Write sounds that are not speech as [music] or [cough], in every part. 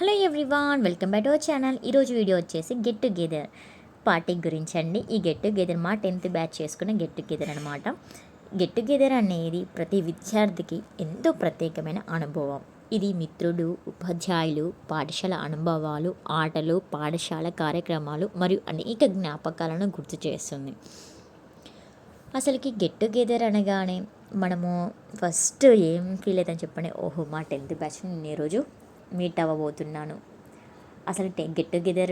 Hello everyone welcome back to our channel. ఈరోజు video వచ్చేసి get together party గురించి అండి ఈ గెట్ టుగెదర్ మా టెన్త్ బ్యాచ్ చేసుకున్న గెట్ టుగెదర్ అనమాట గెట్ టుగెదర్ అనేది ప్రతి విద్యార్థికి ఎంతో ప్రత్యేకమైన అనుభవం. ఇది మిత్రుడు ఉపాధ్యాయులు పాఠశాల అనుభవాలు ఆటలు పాఠశాల కార్యక్రమాలు మరియు అనేక జ్ఞాపకాలను గుర్తు చేస్తుంది. అసలుకి గెట్ టుగెదర్ అనగానే మనము ఫస్ట్ ఏం ఫీల్ అవుతుందని చెప్పండి. ఓహో మా టెన్త్ బ్యాచ్ నేను ఈరోజు మీట్ అవ్వబోతున్నాను. అసలు గెట్ టుగెదర్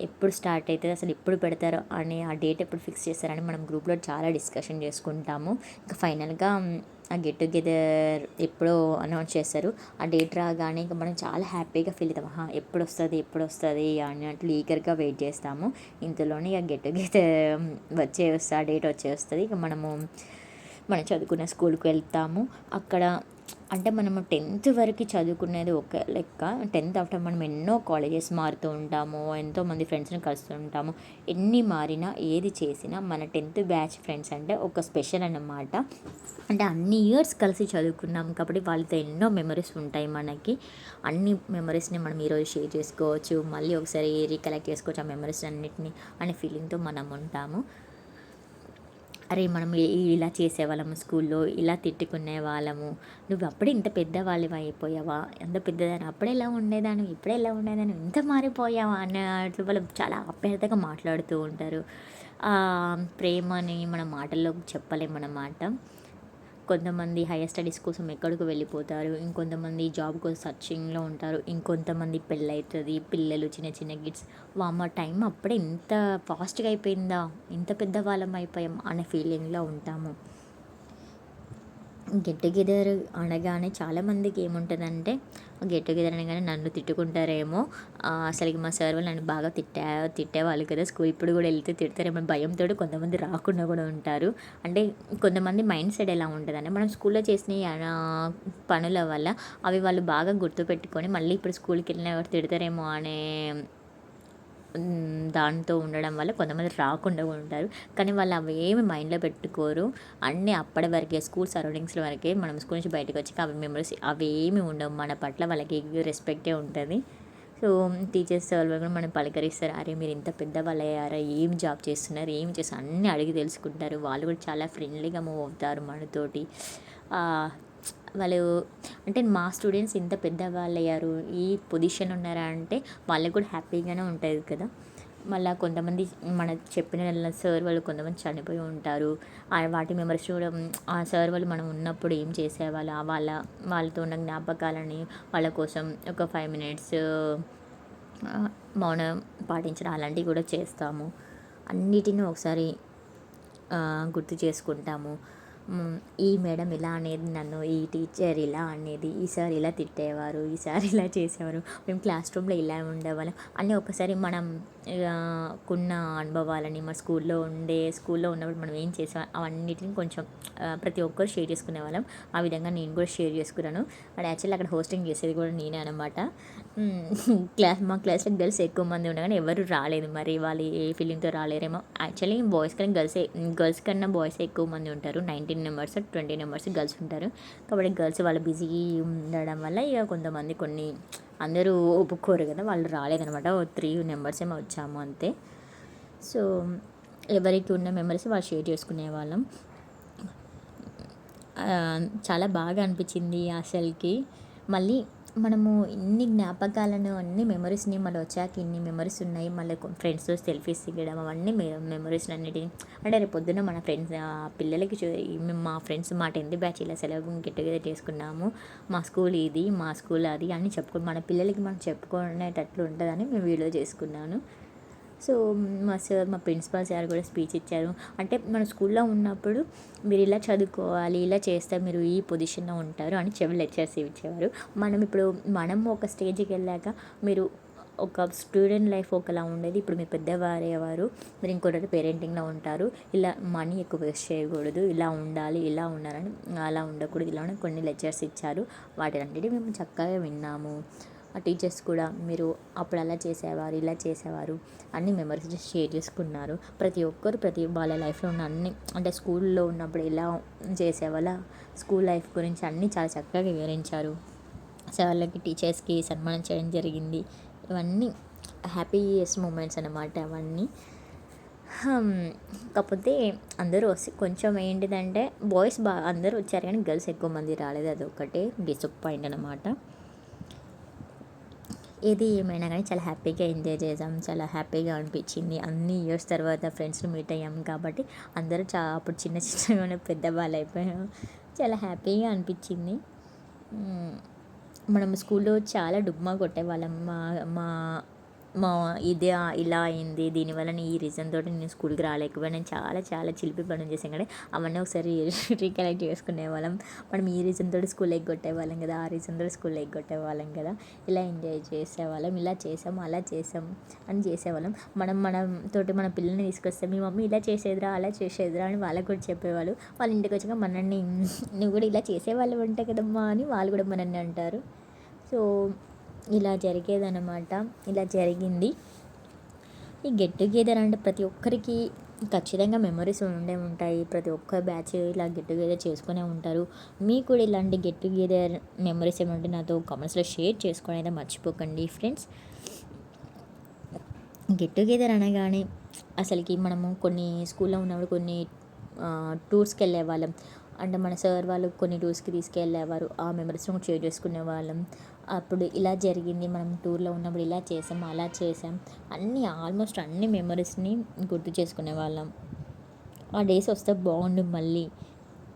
ఎప్పుడు స్టార్ట్ అవుతుంది అసలు ఎప్పుడు పెడతారు అని ఆ డేట్ ఎప్పుడు ఫిక్స్ చేస్తారని మనం గ్రూప్లో చాలా డిస్కషన్ చేసుకుంటాము. ఇంకా ఫైనల్గా ఆ గెట్ టుగెదర్ ఎప్పుడో అనౌన్స్ చేస్తారు. ఆ డేట్ రాగానే ఇంకా మనం చాలా హ్యాపీగా ఫీల్ అవుతాం. ఎప్పుడు వస్తుంది ఎప్పుడు వస్తుంది అన్నట్లు ఈగర్గా వెయిట్ చేస్తాము. ఇంతలోనే ఇక గెట్ టుగెదర్ వచ్చే వస్తుంది ఆ డేట్ వచ్చే వస్తుంది. ఇక మనము మనం చదువుకున్న స్కూల్కి వెళ్తాము. అక్కడ అంటే మనము టెన్త్ వరకు చదువుకునేది ఒక లెక్క. టెన్త్ ఆఫ్టర్ మనం ఎన్నో కాలేజెస్ మారుతూ ఉంటాము ఎంతోమంది ఫ్రెండ్స్ని కలుస్తూ ఉంటాము. ఎన్ని మారినా ఏది చేసినా మన టెన్త్ బ్యాచ్ ఫ్రెండ్స్ అంటే ఒక స్పెషల్ అన్నమాట. అంటే అన్ని ఇయర్స్ కలిసి చదువుకున్నాం కాబట్టి వాళ్ళతో ఎన్నో మెమరీస్ ఉంటాయి మనకి. అన్ని మెమరీస్ని మనం ఈరోజు షేర్ చేసుకోవచ్చు. మళ్ళీ ఒకసారి రీకలెక్ట్ చేసుకోవచ్చు ఆ మెమరీస్ అన్నిటిని అనే ఫీలింగ్తో మనం ఉంటాము. అరే మనం ఇలా చేసేవాళ్ళము స్కూల్లో ఇలా తిట్టుకునే వాళ్ళము. నువ్వు అప్పుడే ఇంత పెద్దవాళ్ళవి అయిపోయావా? ఎంత పెద్దదాన్ని అప్పుడే ఎలా ఉండేదాన్ని ఇప్పుడే ఎలా ఉండేదాన్ని ఇంత మారిపోయావా? అన్నట్లు వాళ్ళు చాలా ఆప్యాయతగా మాట్లాడుతూ ఉంటారు. ప్రేమని మన మాటల్లో చెప్పలేమన్నమాట కొంతమంది హైయర్ స్టడీస్ కోసం ఎక్కడికి వెళ్ళిపోతారు ఇంకొంతమంది జాబ్ కోసం సర్చింగ్లో ఉంటారు ఇంకొంతమంది పెళ్ళవుతుంది పిల్లలు చిన్న చిన్న గిడ్స్ వామ టైం అప్పుడే ఇంత ఫాస్ట్గా అయిపోయిందా? ఇంత పెద్దవాళ్ళం అయిపోయాం అనే ఫీలింగ్లో ఉంటాము. గెట్ టుగెదర్ అనగానే చాలామందికి ఏముంటుందంటే గెట్ టుగెదర్ అనగానే నన్ను తిట్టుకుంటారేమో. అసలు మా సార్ వాళ్ళు నన్ను బాగా తిట్టా తిట్టేవాళ్ళు కదా. స్కూల్ ఇప్పుడు కూడా వెళ్తే తిడతారేమో. భయంతో కొంతమంది రాకుండా కూడా ఉంటారు. అంటే కొంతమంది మైండ్ సెట్ ఎలా ఉంటుందంటే మనం స్కూల్లో చేసిన పనుల వల్ల అవి వాళ్ళు బాగా గుర్తుపెట్టుకొని మళ్ళీ ఇప్పుడు స్కూల్కి వెళ్ళిన తిడతారేమో అనే దాంతో ఉండడం వల్ల కొంతమంది రాకుండా ఉంటారు. కానీ వాళ్ళు అవి ఏమి మైండ్లో పెట్టుకోరు. అన్నీ అప్పటి వరకే స్కూల్ సరౌండింగ్స్లో వరకే మనం స్కూల్ నుంచి బయటకు వచ్చి అవి మెమరీస్ అవి ఏమి ఉండవు. మన పట్ల వాళ్ళకి రెస్పెక్టే ఉంటుంది. సో టీచర్స్ వాళ్ళు కూడా మనం పలకరిస్తారు. అరే మీరు ఇంత పెద్దవాళ్ళు అయ్యారా? ఏం జాబ్ చేస్తున్నారు? ఏం చేస్తారు అన్నీ అడిగి తెలుసుకుంటారు. వాళ్ళు కూడా చాలా ఫ్రెండ్లీగా మూవ్ అవుతారు మనతోటి. వాళ్ళు అంటే మా స్టూడెంట్స్ ఇంత పెద్దవాళ్ళు అయ్యారు ఈ పొజిషన్ ఉన్నారా అంటే వాళ్ళకి కూడా హ్యాపీగానే ఉంటుంది కదా. మళ్ళీ కొంతమంది మన చెప్పిన సార్ వాళ్ళు కొంతమంది చనిపోయి ఉంటారు. వాటి మెమరీస్ కూడా ఆ సార్ వాళ్ళు మనం ఉన్నప్పుడు ఏం చేసేవాళ్ళు వాళ్ళ వాళ్ళతో ఉన్న జ్ఞాపకాలని వాళ్ళ కోసం ఒక ఫైవ్ మినిట్స్ మౌనం పాటించడం అలాంటివి కూడా చేస్తాము. అన్నిటిని ఒకసారి గుర్తు చేసుకుంటాము. ఈ మేడం ఇలా అనేది నన్ను ఈ టీచర్ ఇలా అనేది ఈసారి ఇలా తిట్టేవారు ఈసారి ఇలా చేసేవారు మేము క్లాస్ రూమ్లో ఇలా ఉండేవాళ్ళం అన్నీ ఒకసారి మనం కున్న అనుభవాలని మా స్కూల్లో ఉండే స్కూల్లో ఉన్నప్పుడు మనం ఏం చేసాం అవన్నిటిని కొంచెం ప్రతి ఒక్కరు షేర్ చేసుకునే వాళ్ళం ఆ విధంగా నేను కూడా షేర్ చేసుకున్నాను. అండ్ యాక్చువల్లీ అక్కడ హోస్టింగ్ చేసేది కూడా నేనే అనమాట [laughs] క్లాస్ మా క్లాస్లో గర్ల్స్ ఎక్కువ మంది ఉండగానే ఎవరు రాలేదు మరి. వాళ్ళు ఏ ఫీలింగ్తో రాలేరేమో. యాక్చువల్లీ బాయ్స్ కన్నా గర్ల్స్ గర్ల్స్ కన్నా బాయ్స్ ఎక్కువ మంది ఉంటారు. Nineteen numbers twenty numbers girls ఉంటారు. కాబట్టి గర్ల్స్ వాళ్ళు బిజీ ఉండడం వల్ల ఇక కొంతమంది కొన్ని అందరూ ఒప్పుకోరు కదా. వాళ్ళు రాలేదనమాట త్రీ మెంబర్స్ ఏమో వచ్చాము అంతే. సో ఎవరికి ఉన్న మెంబర్స్ వాళ్ళు షేర్ చేసుకునే వాళ్ళం. చాలా బాగా అనిపించింది అసలుకి. మళ్ళీ మనము ఇన్ని జ్ఞాపకాలను అన్ని మెమరీస్ని మళ్ళీ వచ్చాక ఇన్ని మెమరీస్ ఉన్నాయి. మళ్ళీ ఫ్రెండ్స్తో సెల్ఫీస్ దిగడం అవన్నీ మెమరీస్ అన్నిటిని అంటే రేపు పొద్దున్న మన ఫ్రెండ్స్ పిల్లలకి మా ఫ్రెండ్స్ మా టెన్త్ బ్యాచ్ ఇలా సెలవు గెట్ టుగెదర్ చేసుకున్నాము. మా స్కూల్ ఇది మా స్కూల్ అది అని చెప్పుకో మన పిల్లలకి మనం చెప్పుకునేటట్లు ఉంటుందని మేము వీడియో చేసుకున్నాను. సో మా సార్ మా ప్రిన్సిపాల్ సార్ కూడా స్పీచ్ ఇచ్చారు. అంటే మన స్కూల్లో ఉన్నప్పుడు మీరు ఇలా చదువుకోవాలి ఇలా చేస్తే మీరు ఈ పొజిషన్లో ఉంటారు అని చెవి లెక్చర్స్ ఇచ్చేవారు. మనం ఇప్పుడు మనం ఒక స్టేజ్కి వెళ్ళాక మీరు ఒక స్టూడెంట్ లైఫ్ ఒకలా ఉండేది. ఇప్పుడు మీరు పెద్దవారేవారు మీరు ఇంకోటి పేరెంటింగ్లో ఉంటారు. ఇలా మనీ ఎక్కువ వేస్ట్ చేయకూడదు. ఇలా ఉండాలి ఇలా ఉండాలని అలా ఉండకూడదు. ఇలా కొన్ని లెక్చర్స్ ఇచ్చారు. వాటి అన్నిటి మేము చక్కగా విన్నాము. ఆ టీచర్స్ కూడా మీరు అప్పుడు అలా చేసేవారు ఇలా చేసేవారు అన్ని మెమరీస్ షేర్ చేసుకున్నారు. ప్రతి ఒక్కరు ప్రతి వాళ్ళ లైఫ్లో ఉన్న అన్ని అంటే స్కూల్లో ఉన్నప్పుడు ఎలా చేసేవాళ్ళ స్కూల్ లైఫ్ గురించి అన్నీ చాలా చక్కగా వివరించారు. సార్లకి టీచర్స్కి సన్మానం చేయడం జరిగింది. ఇవన్నీ హ్యాపీయెస్ట్ మూమెంట్స్ అన్నమాట అవన్నీ. కాకపోతే అందరూ వస్తే కొంచెం ఏంటిదంటే బాయ్స్ బాగా అందరూ వచ్చారు కానీ గర్ల్స్ ఎక్కువ మంది రాలేదు. అది ఒకటే డిసప్పాయింట్ అనమాట ఏది ఏమైనా కానీ చాలా హ్యాపీగా ఎంజాయ్ చేసాం. చాలా హ్యాపీగా అనిపించింది. అన్ని ఇయర్స్ తర్వాత ఫ్రెండ్స్ని మీట్ అయ్యాం కాబట్టి అందరూ చా అప్పుడు చిన్న చిన్నగానే పెద్దవాళ్ళు అయిపోయాం. చాలా హ్యాపీగా అనిపించింది. మనం స్కూల్లో చాలా డుమ్మా కొట్టేవాళ్ళం. మా మా మా ఇది ఇలా అయింది. దీనివల్ల ఈ రీజన్ తోటి నేను స్కూల్కి రాలేకపోయాను. చాలా చాలా చిలిపి పనులు చేసాం కానీ అవన్నీ ఒకసారి [laughs] రీకలెక్ట్ చేసుకునే వాళ్ళం. మనం ఈ రీజన్ తోటి స్కూల్ ఎగ్గొట్టేవాళ్ళం కదా. ఆ రీజన్ తోటి స్కూల్ ఎగ్గొట్టేవాళ్ళం కదా. ఇలా ఎంజాయ్ చేసేవాళ్ళం ఇలా చేసాం అలా చేసాం అని చేసేవాళ్ళం మనం మన తోటి మన పిల్లల్ని తీసుకొస్తే మీ మమ్మీ ఇలా చేసేదిరా అలా చేసేదిరా అని వాళ్ళకి కూడా చెప్పేవాళ్ళు. వాళ్ళ ఇంటికి వచ్చాక మనల్ని [laughs] నువ్వు కూడా ఇలా చేసేవాళ్ళు ఉంటాయి కదమ్మా అని వాళ్ళు కూడా మనల్ని అంటారు. సో ఇలా జరిగేదనమాట ఇలా జరిగింది. ఈ గెట్ టుగెదర్ అంటే ప్రతి ఒక్కరికి ఖచ్చితంగా మెమరీస్ ఉండే ఉంటాయి. ప్రతి ఒక్క బ్యాచ్ ఇలా గెట్ టుగెదర్ చేసుకునే ఉంటారు. మీకు కూడా ఇలాంటి గెట్ టుగెదర్ మెమరీస్ ఏమంటే నాతో కామెంట్స్లో షేర్ చేసుకోవడం అయితే మర్చిపోకండి ఫ్రెండ్స్ గెట్ టుగెదర్ అనగానే అసలుకి మనము కొన్ని స్కూల్లో ఉన్నప్పుడు కొన్ని టూర్స్కి వెళ్ళే వాళ్ళం అంటే మన సార్ వాళ్ళు కొన్ని టూర్స్కి తీసుకెళ్ళేవారు. ఆ మెమరీస్ని కూడా షేర్ చేసుకునే వాళ్ళం అప్పుడు ఇలా జరిగింది మనం టూర్లో ఉన్నప్పుడు ఇలా చేసాం అలా చేసాం. అన్నీ ఆల్మోస్ట్ అన్ని మెమరీస్ని గుర్తు చేసుకునే వాళ్ళం. ఆ డేస్ వస్తే బాగుండు మళ్ళీ.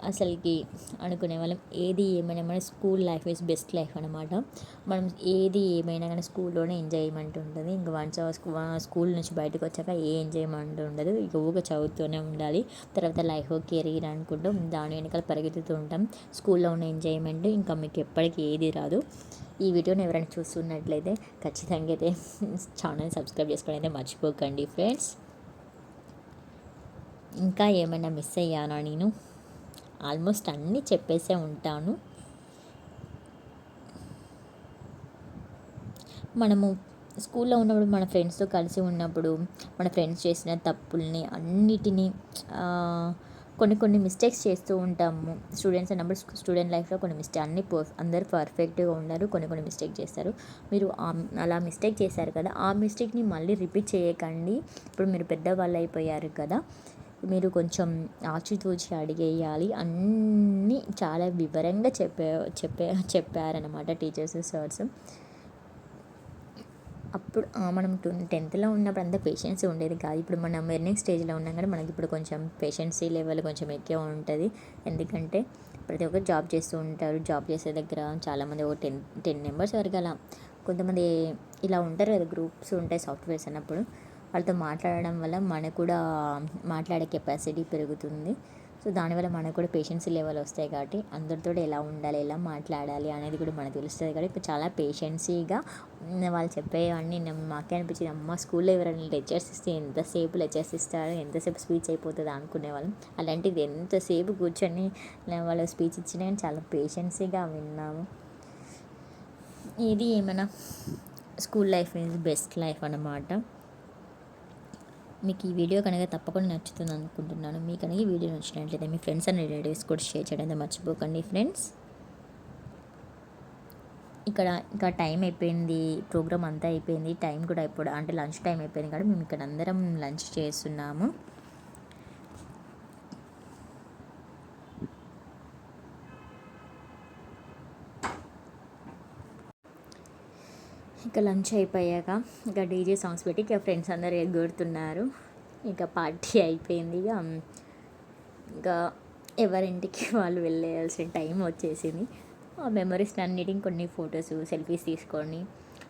అసలుకి అనుకునే వాళ్ళం. ఏది ఏమైనా మన school life is best life అనమాట మనం ఏది ఏమైనా కానీ స్కూల్లోనే ఎంజాయ్మెంట్ ఉంటుంది. ఇంకా వన్స్ స్కూల్ నుంచి బయటకు వచ్చాక ఏ ఎంజాయ్మెంట్ ఉండదు. ఇక ఊగా చదువుతూనే ఉండాలి. తర్వాత లైఫ్ కెరీర్ అనుకుంటూ. దాని వెనకాల పరిగెత్తుతూ ఉంటాం. స్కూల్లో ఉన్న ఎంజాయ్మెంట్ ఇంకా మీకు ఎప్పటికీ ఏది రాదు. ఈ వీడియోని ఎవరైనా చూస్తున్నట్లయితే ఖచ్చితంగా అయితే ఛానల్ సబ్స్క్రైబ్ చేసుకోవడం అయితే మర్చిపోకండి ఫ్రెండ్స్. ఇంకా ఏమైనా మిస్ అయ్యానా నేను? ఆల్మోస్ట్ అన్నీ చెప్పేసే ఉంటాను. మనము స్కూల్లో ఉన్నప్పుడు మన ఫ్రెండ్స్తో కలిసి ఉన్నప్పుడు మన ఫ్రెండ్స్ చేసిన తప్పుల్ని అన్నిటినీ కొన్ని కొన్ని మిస్టేక్స్ చేస్తూ ఉంటాము. స్టూడెంట్స్ అన్నప్పుడు స్టూడెంట్ లైఫ్లో కొన్ని మిస్టేక్ అన్ని అందరు పర్ఫెక్ట్గా ఉండరు కొన్ని కొన్ని మిస్టేక్ చేస్తారు మీరు అలా మిస్టేక్ చేశారు కదా ఆ మిస్టేక్ని మళ్ళీ రిపీట్ చేయకండి. ఇప్పుడు మీరు పెద్దవాళ్ళు అయిపోయారు కదా మీరు కొంచెం ఆచితూచి అడిగేయాలి. అన్నీ చాలా వివరంగా చెప్పే చెప్పే చెప్పారనమాట టీచర్స్ సార్స్. అప్పుడు మనం టెన్త్లో ఉన్నప్పుడు అంత పేషెన్సీ ఉండేది కాదు. ఇప్పుడు మనం ఎర్నింగ్ స్టేజ్లో ఉన్నాం కానీ మనకి ఇప్పుడు కొంచెం పేషెన్సీ లెవెల్ కొంచెం ఎక్కువ ఉంటుంది. ఎందుకంటే ప్రతి ఒక్కరు జాబ్ చేస్తూ ఉంటారు. జాబ్ చేసే దగ్గర చాలామంది ఒక టెన్ టెన్ మెంబర్స్ వరకు అలా కొంతమంది ఇలా ఉంటారు కదా గ్రూప్స్ ఉంటాయి సాఫ్ట్వేర్స్ అన్నప్పుడు. వాళ్ళతో మాట్లాడడం వల్ల మనకు కూడా మాట్లాడే కెపాసిటీ పెరుగుతుంది. సో దానివల్ల మనకు కూడా పేషెన్సీ లెవెల్ వస్తాయి కాబట్టి అందరితో ఎలా ఉండాలి ఎలా మాట్లాడాలి అనేది కూడా మనకు తెలుస్తుంది కాబట్టి ఇప్పుడు చాలా పేషెన్సీగా వాళ్ళు చెప్పేవన్నీ నేను మాకే అనిపించింది అమ్మ స్కూల్లో ఎవరైనా లెక్చర్స్ ఇస్తే ఎంతసేపు లెక్చర్స్ ఇస్తారు ఎంతసేపు స్పీచ్ అయిపోతుంది అనుకునేవాళ్ళం అలాంటిది ఎంతసేపు కూర్చొని వాళ్ళు స్పీచ్ ఇచ్చినా కానీ చాలా పేషెన్సీగా విన్నాము ఇది ఏమైనా school life is best life అన్నమాట. మీకు ఈ వీడియో కనుక తప్పకుండా నచ్చుతుంది అనుకుంటున్నాను. మీకు కనుక ఈ వీడియో నచ్చినట్లయితే మీ ఫ్రెండ్స్ అండ్ రిలేటివ్స్ కూడా షేర్ చేయడం మర్చిపోకండి ఫ్రెండ్స్ ఇక్కడ ఇంకా టైం అయిపోయింది ప్రోగ్రామ్ అంతా అయిపోయింది టైం కూడా అయిపోయి అంటే లంచ్ టైం అయిపోయింది కాబట్టి మేము ఇక్కడ అందరం లంచ్ చేస్తున్నాము. ఇక లంచ్ అయిపోయాక ఇక డీజే సాంగ్స్ పెట్టి ఇక ఫ్రెండ్స్ అందరు ఎగ్గొడుతున్నారు ఇక పార్టీ [laughs] అయిపోయింది ఇక. ఇంకా ఎవరింటికి వాళ్ళు వెళ్ళేయాల్సిన టైం వచ్చేసింది. ఆ మెమరీస్ అన్నిటిని కొన్ని ఫొటోస్ సెల్ఫీస్ తీసుకొని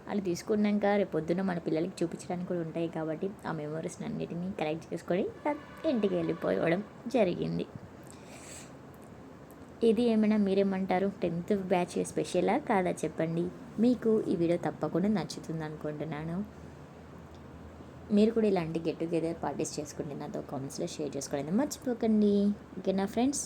అలా తీసుకున్నాక రేపు పొద్దున్న మన పిల్లలకి చూపించడానికి కూడా ఉంటాయి కాబట్టి ఆ మెమరీస్ అన్నిటిని కలెక్ట్ చేసుకొని ఇంటికి వెళ్ళిపోవడం జరిగింది. ఇది ఏమైనా మీరేమంటారు? టెన్త్ బ్యాచ్ స్పెషలా కాదా చెప్పండి. మీకు ఈ వీడియో తప్పకుండా నచ్చుతుంది అనుకుంటున్నాను. మీరు కూడా ఇలాంటి గెట్ టుగెదర్ పార్టీస్ చేసుకుంటే నాతో కామెంట్స్లో షేర్ చేసుకోవడం మర్చిపోకండి. ఓకేనా friends?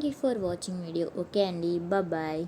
thank you for watching video okay అండి బాయ్